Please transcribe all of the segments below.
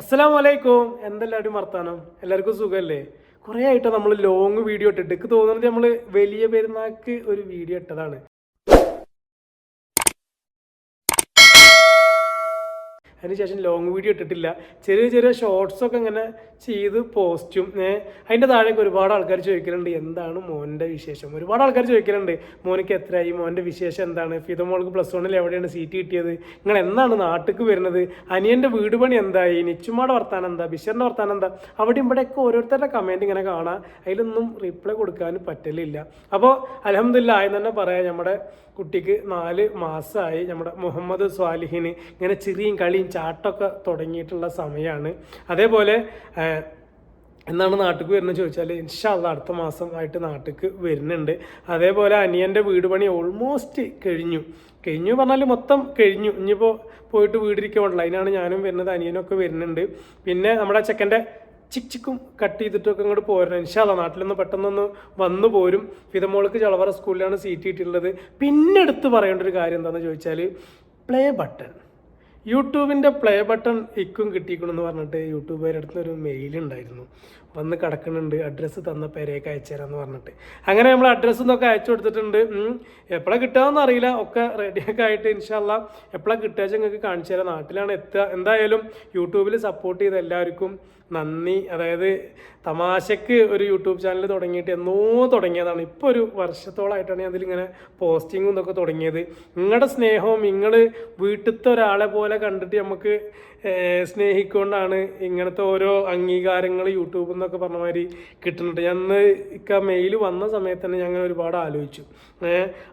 അസ്സലാം വലൈക്കും എന്തെല്ലാവരും വർത്താനം? എല്ലാവർക്കും സുഖമല്ലേ കുറേ ആയിട്ട് നമ്മൾ ലോങ് വീഡിയോ ഇട്ടിട്ട്. എനിക്ക് തോന്നുന്നത് നമ്മൾ വലിയ പെരുന്നാൾക്ക് ഒരു വീഡിയോ ഇട്ടതാണ്. അതിനുശേഷം ലോങ് വീഡിയോ ഇട്ടിട്ടില്ല. ചെറിയ ചെറിയ ഷോർട്സൊക്കെ ഇങ്ങനെ ചെയ്ത് പോസ്റ്റും അതിന്റെ താഴേക്ക് ഒരുപാട് ആൾക്കാർ ചോദിക്കലുണ്ട് എന്താണ് മോന്റെ വിശേഷം? ഒരുപാട് ആൾക്കാർ ചോദിക്കലുണ്ട് മോനിക്ക് എത്രയായി? മോന്റെ വിശേഷം എന്താണ്? ഫിത മോൾക്ക് പ്ലസ് വണ്ണിൽ എവിടെയാണ് സീറ്റ് കിട്ടിയത്? നിങ്ങൾ എന്നാണ് നാട്ടിലേക്ക് വരുന്നത്? അനിയന്റെ വീട് പണി എന്തായി? നിച്ചുമാടെ വർത്താനം എന്താ? ബിഷറിന്റെ വർത്താനം എന്താ? അവിടെ ഇവിടെയൊക്കെ ഓരോരുത്തരുടെ കമന്റ് ഇങ്ങനെ കാണാം. അതിലൊന്നും റിപ്ലൈ കൊടുക്കാൻ പറ്റലില്ല. അപ്പോൾ അലഹമില്ല ആയെന്ന് തന്നെ പറയാം നമ്മുടെ കുട്ടിക്ക് നാല് മാസമായി നമ്മുടെ മുഹമ്മദ് സ്വാലിഹിന് ഇങ്ങനെ ചിരിയും കളിയും ചാട്ടമൊക്കെ തുടങ്ങിയിട്ടുള്ള സമയമാണ്. അതേപോലെ എന്നാണ് നാട്ടിൽ വരുന്നത് ചോദിച്ചാൽ ഇൻഷാല്ല അടുത്ത മാസം ആയിട്ട് നാട്ടിൽ വരുന്നുണ്ട്. അതേപോലെ അനിയന്റെ വീട് പണി ഓൾമോസ്റ്റ് കഴിഞ്ഞു. കഴിഞ്ഞു പറഞ്ഞാൽ മൊത്തം കഴിഞ്ഞു. ഇനിയിപ്പോൾ പോയിട്ട് വീടിരിക്കാൻ ഉണ്ടല്ലോ അതിനാണ് ഞാനും വരുന്നത് അനിയനൊക്കെ വരുന്നുണ്ട്. പിന്നെ നമ്മുടെ ചെക്കന്റെ ചിക്ക് ചിക്കും കട്ട് ചെയ്തിട്ടൊക്കെ ഇങ്ങോട്ട് പോരണം. ഇൻഷാല്ല നാട്ടിലൊന്ന് പെട്ടെന്നൊന്ന് വന്നു പോരും. ഫിതമോൾക്ക് ചളവറ സ്കൂളിലാണ് സീറ്റ് കിട്ടിയിട്ടുള്ളത്. പിന്നെ എടുത്ത് പറയേണ്ട ഒരു കാര്യം എന്താണെന്ന് ചോദിച്ചാൽ പ്ലേ ബട്ടൺ യൂട്യൂബിന്റെ പ്ലേ ബട്ടൺ ഇക്കും കിട്ടിക്കണമെന്ന് പറഞ്ഞിട്ട് യൂട്യൂബുകാരുടെ അടുത്തൊരു മെയിൽ ഉണ്ടായിരുന്നു. വന്ന് കിടക്കുന്നുണ്ട് അഡ്രസ്സ് തന്ന പേരേക്ക് അയച്ചു തരാമെന്ന് പറഞ്ഞിട്ട്. അങ്ങനെ നമ്മൾ അഡ്രസ്സ് എന്നൊക്കെ അയച്ചു കൊടുത്തിട്ടുണ്ട്. എപ്പോഴാണ് കിട്ടുകയെന്ന് അറിയില്ല. ഒക്കെ റെഡിയൊക്കെ ആയിട്ട് ഇൻഷാല്ല എപ്പോഴാണ് കിട്ടുക നിങ്ങൾക്ക് കാണിച്ചു തരാം. നാട്ടിലാണ് എത്തുക. എന്തായാലും യൂട്യൂബിൽ സപ്പോർട്ട് ചെയ്ത എല്ലാവർക്കും നന്ദി. അതായത് തമാശക്ക് ഒരു യൂട്യൂബ് ചാനൽ തുടങ്ങിയിട്ട് എന്നോ തുടങ്ങിയതാണ്. ഇപ്പോൾ ഒരു വർഷത്തോളമായിട്ടാണ് ഞാൻ അതിലിങ്ങനെ പോസ്റ്റിങ്ങും ഇതൊക്കെ തുടങ്ങിയത്. നിങ്ങളുടെ സ്നേഹവും നിങ്ങൾ വീട്ടിലത്തെ ഒരാളെ പോലെ കണ്ടിട്ട് നമുക്ക് സ്നേഹിക്കൊണ്ടാണ് ഇങ്ങനത്തെ ഓരോ അംഗീകാരങ്ങൾ യൂട്യൂബിൽ നിന്നൊക്കെ പറഞ്ഞ മാതിരി കിട്ടുന്നുണ്ട്. ഞാൻ അന്ന് ഇക്ക മെയിൽ വന്ന സമയത്ത് തന്നെ ഞങ്ങൾ ഒരുപാട് ആലോചിച്ചു.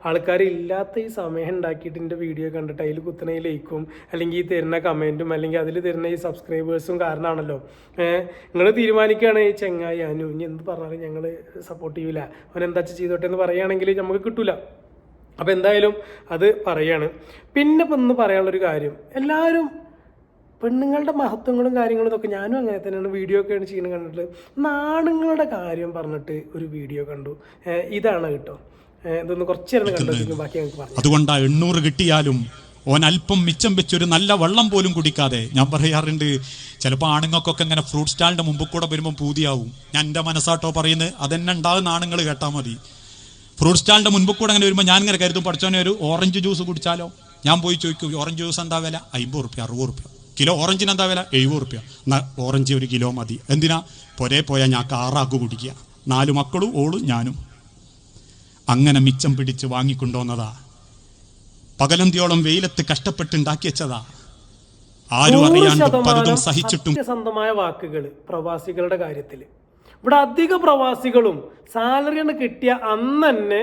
ആൾക്കാർ ഇല്ലാത്ത ഈ സമയം ഉണ്ടാക്കിയിട്ട് എന്റെ വീഡിയോ കണ്ടിട്ട് അതിൽ കുത്തനെ ലൈക്കും അല്ലെങ്കിൽ ഈ തരുന്ന കമന്റും അല്ലെങ്കിൽ അതിൽ തരുന്ന ഈ സബ്സ്ക്രൈബേഴ്സും കാരണമാണല്ലോ. നിങ്ങൾ തീരുമാനിക്കുകയാണ് ഈ ചെങ്ങായി അനു. ഇനി എന്ത് പറഞ്ഞാലും ഞങ്ങൾ സപ്പോർട്ട് ചെയ്യൂല. അവൻ എന്താ ചെയ്തോട്ടെ എന്ന് പറയുകയാണെങ്കിൽ നമുക്ക് കിട്ടൂല. അപ്പോൾ എന്തായാലും അത് പറയാണ്. പിന്നെ ഇപ്പം ഒന്ന് പറയാനുള്ളൊരു കാര്യം. എല്ലാവരും പെണ്ണുങ്ങളുടെ മഹത്വങ്ങളും കാര്യങ്ങളും ഇതൊക്കെ ഞാനും അങ്ങനെ തന്നെയാണ് വീഡിയോ ഒക്കെയാണ് ചെയ്യുന്നത് കണ്ടിട്ട് നാണുങ്ങളുടെ കാര്യം പറഞ്ഞിട്ട് ഒരു വീഡിയോ കണ്ടു. ഇതാണ് കേട്ടോ. ഇതൊന്ന് കുറച്ച് നേരം കണ്ടു? ബാക്കി ഞങ്ങൾക്ക് പറഞ്ഞു അതുകൊണ്ടാ എണ്ണൂറ് കിട്ടിയാലും ഓൻ അല്പം മിച്ചം വെച്ചൊരു നല്ല വെള്ളം പോലും കുടിക്കാതെ ഞാൻ പറയാറുണ്ട് ചിലപ്പോൾ ആണുങ്ങൾക്കൊക്കെ ഇങ്ങനെ ഫ്രൂട്ട് സ്റ്റാളിന്റെ മുമ്പിൽ കൂടെ വരുമ്പോൾ പൂതിയാവും. ഞാൻ എന്റെ മനസ്സാട്ടോ പറയുന്നത് അതെന്നെ ഉണ്ടാകുന്ന ആണുങ്ങൾ കേട്ടാൽ മതി. ഫ്രൂട്ട് സ്റ്റാളിന്റെ മുൻപിൽ കൂടെ അങ്ങനെ വരുമ്പോൾ ഞാൻ ഇങ്ങനെ കരുതും പഠിച്ചോനെ ഒരു ഓറഞ്ച് ജ്യൂസ് കുടിച്ചാലോ? ഞാൻ പോയി ചോദിക്കും ഓറഞ്ച് ജ്യൂസ് എന്താ വില? അമ്പത് റുപ്യ അറുപത് റുപ്യ. കിലോ ഓറഞ്ചിന് എന്താ വില? എഴുപത് റുപ്യ ഓറഞ്ച് ഒരു കിലോ മതി. എന്തിനാ? പൊരേ പോയാൽ ഞാൻ കാറാക്കു കുടിക്കുക. നാല് മക്കളും ഓളും ഞാനും. അങ്ങനെ മിച്ചം പിടിച്ച് വാങ്ങിക്കൊണ്ടുവന്നതാ. പകലന്തിയോളം വെയിലത്ത് കഷ്ടപ്പെട്ടുണ്ടാക്കി വെച്ചതാ. ആരും അറിയാണ്ട് പലതും സഹിച്ചിട്ടും സ്വന്തമായ വാക്കുകൾ പ്രവാസികളുടെ കാര്യത്തിൽ ഇവിടെ അധിക പ്രവാസികളും സാലറി കിട്ടിയ അന്ന് തന്നെ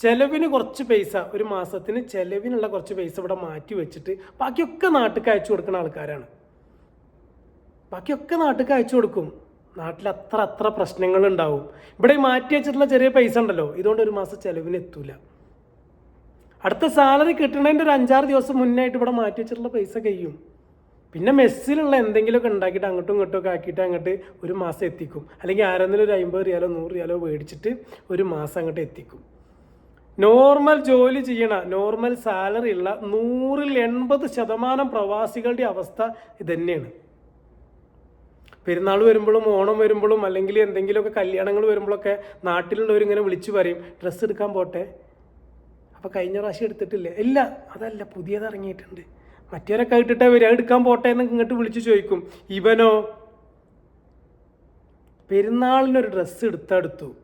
ചെലവിന് കുറച്ച് പൈസ ഒരു മാസത്തിന് ചിലവിനുള്ള കുറച്ച് പൈസ ഇവിടെ മാറ്റി വെച്ചിട്ട് ബാക്കിയൊക്കെ നാട്ടിൽ അയച്ചു കൊടുക്കുന്ന ആൾക്കാരാണ്. ബാക്കിയൊക്കെ നാട്ടിൽ അയച്ചു കൊടുക്കും. നാട്ടിൽ അത്ര അത്ര പ്രശ്നങ്ങൾ ഉണ്ടാവും. ഇവിടെ മാറ്റി വെച്ചിട്ടുള്ള ചെറിയ പൈസ ഉണ്ടല്ലോ ഇതുകൊണ്ട് ഒരു മാസം ചെലവിന് എത്തൂല. അടുത്ത സാലറി കിട്ടണതിന്റെ ഒരു അഞ്ചാറ് ദിവസം മുന്നായിട്ട് ഇവിടെ മാറ്റി വെച്ചിട്ടുള്ള പൈസ കഴിയും. പിന്നെ മെസ്സിലുള്ള എന്തെങ്കിലുമൊക്കെ ഉണ്ടാക്കിയിട്ട് അങ്ങോട്ടും ഇങ്ങോട്ടും ഒക്കെ ആക്കിയിട്ട് അങ്ങോട്ട് ഒരു മാസം എത്തിക്കും. അല്ലെങ്കിൽ ആരെങ്കിലും ഒരു അമ്പത് റിയാലോ നൂറ് റിയാലോ മേടിച്ചിട്ട് ഒരു മാസം അങ്ങോട്ട് എത്തിക്കും. നോർമൽ ജോലി ചെയ്യണ നോർമൽ സാലറി ഉള്ള നൂറിൽ എൺപത് ശതമാനം പ്രവാസികളുടെ അവസ്ഥ ഇതന്നെയാണ്. പെരുന്നാൾ വരുമ്പോഴും ഓണം വരുമ്പോഴും അല്ലെങ്കിൽ എന്തെങ്കിലുമൊക്കെ കല്യാണങ്ങൾ വരുമ്പോഴൊക്കെ നാട്ടിലുള്ളവർ ഇങ്ങനെ വിളിച്ചു പറയും ഡ്രസ്സ് എടുക്കാൻ പോട്ടെ? അപ്പോൾ കഴിഞ്ഞ പ്രാവശ്യം എടുത്തിട്ടില്ല? ഇല്ല അതല്ല പുതിയത് ഇറങ്ങിയിട്ടുണ്ട്. മറ്റേരൊക്കെ ഇട്ടിട്ടേ വരിക എടുക്കാൻ പോട്ടെ എന്ന് ഇങ്ങോട്ട് വിളിച്ച് ചോദിക്കും. ഇവനോ? പെരുന്നാളിനൊരു ഡ്രസ്സ് എടുത്തെടുത്തു.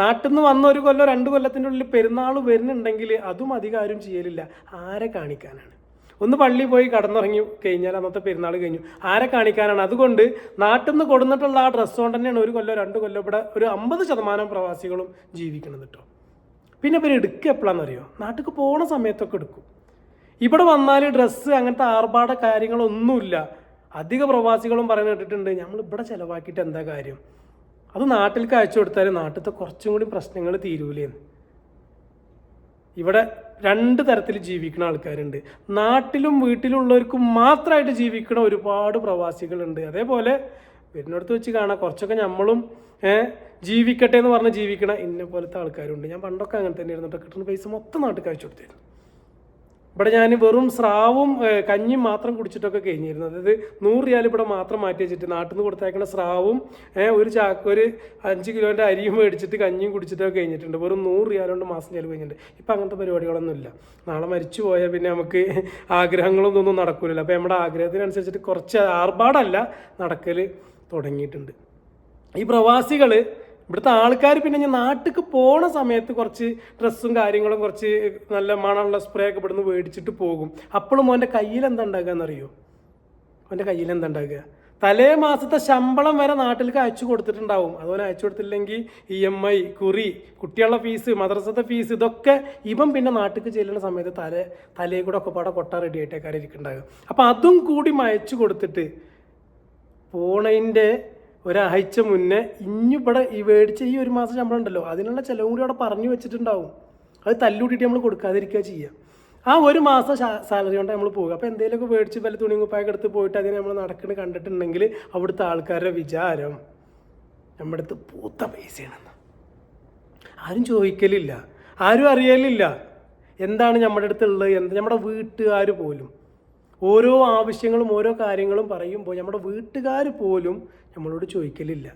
നാട്ടിൽ നിന്ന് വന്ന ഒരു കൊല്ലം രണ്ട് കൊല്ലത്തിന്റെ ഉള്ളിൽ പെരുന്നാൾ വരുന്നുണ്ടെങ്കിൽ അതും അധികം ആരും ചെയ്യലില്ല. ആരെ കാണിക്കാനാണ്? ഒന്ന് പള്ളി പോയി കടന്നുറങ്ങി കഴിഞ്ഞാൽ അന്നത്തെ പെരുന്നാൾ കഴിഞ്ഞു. ആരെ കാണിക്കാനാണ്? അതുകൊണ്ട് നാട്ടിൽ നിന്ന് കൊടുന്നിട്ടുള്ള ആ ഡ്രസ്സ് കൊണ്ട് തന്നെയാണ് ഒരു കൊല്ലം രണ്ട് കൊല്ലം ഇവിടെ ഒരു അമ്പത് ശതമാനം പ്രവാസികളും ജീവിക്കുന്നത് കേട്ടോ പിന്നെ ഇവർ എടുക്കുക എപ്പോഴാണെന്നറിയോ നാട്ടിൽ പോണ സമയത്തൊക്കെ എടുക്കും. ഇവിടെ വന്നാൽ ഡ്രസ്സ് അങ്ങനത്തെ ആർഭാട കാര്യങ്ങളൊന്നുമില്ല. അധിക പ്രവാസികളും പറയുന്നത് കേട്ടിട്ടുണ്ട് നമ്മൾ ഇവിടെ ചിലവാക്കിയിട്ട് എന്താ കാര്യം? അത് നാട്ടിൽ അയച്ചു കൊടുത്താൽ നാട്ടിലത്തെ കുറച്ചും കൂടി പ്രശ്നങ്ങൾ തീരൂലേന്ന്. ഇവിടെ രണ്ട് തരത്തിൽ ജീവിക്കുന്ന ആൾക്കാരുണ്ട്. നാട്ടിലും വീട്ടിലുള്ളവർക്കും മാത്രമായിട്ട് ജീവിക്കുന്ന ഒരുപാട് പ്രവാസികളുണ്ട്. അതേപോലെ വരുന്നിടത്ത് വെച്ച് കാണാം കുറച്ചൊക്കെ നമ്മളും ജീവിക്കട്ടെ എന്ന് പറഞ്ഞ് ജീവിക്കണ ഇന്ന പോലത്തെ ആൾക്കാരുണ്ട്. ഞാൻ പണ്ടൊക്കെ അങ്ങനെ തന്നെയായിരുന്നു കിട്ടുന്ന പൈസ മൊത്തം നാട്ടിൽ കഴിച്ചു കൊടുത്തിരുന്നു. ഇവിടെ ഞാൻ വെറും സ്രാവും കഞ്ഞിയും മാത്രം കുടിച്ചിട്ടൊക്കെ കഴിഞ്ഞിരുന്നു. അതായത് നൂറ് റിയാൽ ഇവിടെ മാത്രം മാറ്റി വെച്ചിട്ട് നാട്ടിൽ നിന്ന് കൊടുത്തേക്കുന്ന സ്രാവും ഒരു ചാക്ക് ഒരു അഞ്ച് കിലോന്റെ അരിയും മേടിച്ചിട്ട് കഞ്ഞിയും കുടിച്ചിട്ടൊക്കെ കഴിഞ്ഞിട്ടുണ്ട്. വെറും നൂറ് റിയാൽ കൊണ്ട് മാസം ചിലവ് കഴിഞ്ഞിട്ടുണ്ട്. ഇപ്പം അങ്ങനത്തെ പരിപാടികളൊന്നും ഇല്ല നാളെ മരിച്ചു പോയാൽ പിന്നെ നമുക്ക് ആഗ്രഹങ്ങളൊന്നും നടക്കില്ലല്ലോ അപ്പോൾ നമ്മുടെ ആഗ്രഹത്തിനനുസരിച്ചിട്ട് കുറച്ച് ആർഭാടല്ല നടക്കൽ തുടങ്ങിയിട്ടുണ്ട്. ഈ പ്രവാസികൾ ഇവിടുത്തെ ആൾക്കാർ പിന്നെ ഞാൻ നാട്ടിലേക്ക് പോണ സമയത്ത് കുറച്ച് ഡ്രസ്സും കാര്യങ്ങളും കുറച്ച് നല്ല മണമുള്ള സ്പ്രേ ഒക്കെ ഇവിടുന്ന് മേടിച്ചിട്ട് പോകും. അപ്പോഴും മോന്റെ കയ്യിൽ എന്താ ഉണ്ടാക്കുകയെന്നറിയോ അവന്റെ കയ്യിൽ എന്താ ഉണ്ടാക്കുക തലേ മാസത്തെ ശമ്പളം വരെ നാട്ടിലേക്ക് അയച്ചു കൊടുത്തിട്ടുണ്ടാവും. അതുപോലെ അയച്ചു കൊടുത്തില്ലെങ്കിൽ ഇ എം ഐ കുറി കുട്ടികളുടെ ഫീസ് മദ്രസത്തെ ഫീസ് ഇതൊക്കെ ഇവൻ പിന്നെ നാട്ടിലേക്ക് ചെല്ലുന്ന സമയത്ത് തല തലയിൽ കൂടെ ഒക്കെ പാടെ കൊട്ട റെഡി ആയിട്ടേക്കാരെ ഇരിക്കുന്നുണ്ടാകും അപ്പം അതും കൂടി അയച്ചു കൊടുത്തിട്ട് പോണതിന്റെ ഒരാഴ്ച മുന്നേ ഇഞ്ഞിവിടെ ഈ മേടിച്ച ഈ ഒരു മാസം ശമ്പളം ഉണ്ടല്ലോ അതിനുള്ള ചിലവും കൂടി അവിടെ പറഞ്ഞു വെച്ചിട്ടുണ്ടാവും. അത് തല്ലുകൂട്ടിയിട്ട് നമ്മൾ കൊടുക്കാതിരിക്കുക ചെയ്യുക ആ ഒരു മാസം സാലറി കൊണ്ട് നമ്മൾ പോകുക അപ്പോൾ എന്തെങ്കിലുമൊക്കെ മേടിച്ച് വല്ല തുണി കുപ്പായൊക്കെ എടുത്ത് പോയിട്ട് അതിനെ നമ്മൾ നടക്കുന്നത് കണ്ടിട്ടുണ്ടെങ്കിൽ അവിടുത്തെ ആൾക്കാരുടെ വിചാരം നമ്മുടെ അടുത്ത് പൂത്ത പൈസയാണെന്ന്. ആരും ചോദിക്കലില്ല. ആരും അറിയലില്ല. എന്താണ് നമ്മുടെ അടുത്തുള്ളത്? എന്ത്? നമ്മുടെ വീട്ടുകാർ പോലും. ഓരോ ആവശ്യങ്ങളും ഓരോ കാര്യങ്ങളും പറയുമ്പോൾ നമ്മുടെ വീട്ടുകാർ പോലും നമ്മളോട് ചോദിക്കലില്ല.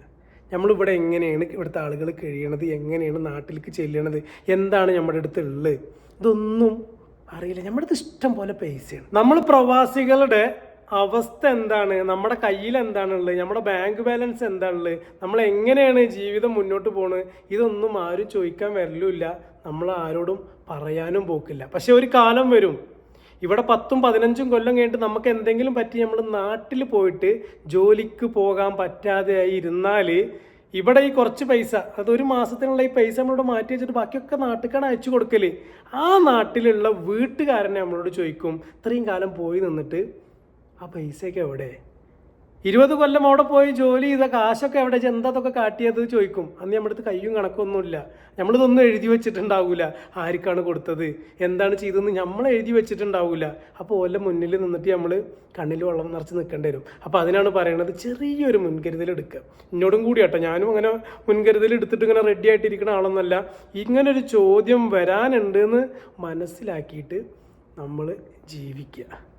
നമ്മളിവിടെ എങ്ങനെയാണ് ഇവിടുത്തെ ആളുകൾ കഴിയണത്? എങ്ങനെയാണ് നാട്ടിലേക്ക് ചെല്ലണത്? എന്താണ് നമ്മുടെ അടുത്ത് ഉള്ളത് ഇതൊന്നും അറിയില്ല. നമ്മുടെ അടുത്ത് ഇഷ്ടം പോലെ പൈസയാണ്. നമ്മൾ പ്രവാസികളുടെ അവസ്ഥ എന്താണ്? നമ്മുടെ കയ്യിൽ എന്താണുള്ളത് നമ്മുടെ ബാങ്ക് ബാലൻസ് എന്താണുള്ളത് നമ്മൾ എങ്ങനെയാണ് ജീവിതം മുന്നോട്ട് പോകുന്നത്? ഇതൊന്നും ആരും ചോദിക്കാൻ വരലുമില്ല. നമ്മൾ ആരോടും പറയാനും പോക്കില്ല. പക്ഷെ ഒരു കാലം വരും. ഇവിടെ പത്തും പതിനഞ്ചും കൊല്ലം കഴിഞ്ഞിട്ട് നമുക്ക് എന്തെങ്കിലും പറ്റി നമ്മൾ നാട്ടിൽ പോയിട്ട് ജോലിക്ക് പോകാൻ പറ്റാതെ ഇരുന്നാൽ ഇവിടെ ഈ കുറച്ച് പൈസ അത് ഒരു മാസത്തിനുള്ള ഈ പൈസ നമ്മളോട് മാറ്റി വെച്ചിട്ട് ബാക്കിയൊക്കെ നാട്ടിലേക്കാണ് അയച്ചു കൊടുക്കൽ ആ നാട്ടിലുള്ള വീട്ടുകാരനെ നമ്മളോട് ചോദിക്കും ഇത്രയും കാലം പോയി നിന്നിട്ട് ആ പൈസയൊക്കെ എവിടെ? ഇരുപത് കൊല്ലം അവിടെ പോയി ജോലി ചെയ്ത കാശൊക്കെ എവിടെ എന്താ കാട്ടിയത് ചോദിക്കും. അന്ന് നമ്മുടെ അടുത്ത് കയ്യും കണക്കൊന്നുമില്ല. നമ്മളിതൊന്നും എഴുതി വെച്ചിട്ടുണ്ടാവില്ല ആർക്കാണ് കൊടുത്തത്? എന്താണ് ചെയ്തതെന്ന് നമ്മൾ എഴുതി വെച്ചിട്ടുണ്ടാവില്ല അപ്പോൾ ഓല മുന്നിൽ നിന്നിട്ട് നമ്മൾ കണ്ണിൽ വെള്ളം നിറച്ച് നിൽക്കേണ്ടി വരും. അപ്പോൾ അതിനാണ് പറയണത് ചെറിയൊരു മുൻകരുതൽ എടുക്കുക. എന്നോടും കൂടി കേട്ടോ. ഞാനും അങ്ങനെ മുൻകരുതൽ എടുത്തിട്ട് ഇങ്ങനെ റെഡി ആയിട്ടിരിക്കുന്ന ആളൊന്നല്ല. ഇങ്ങനൊരു ചോദ്യം വരാനുണ്ടെന്ന് മനസ്സിലാക്കിയിട്ട് നമ്മൾ ജീവിക്കുക.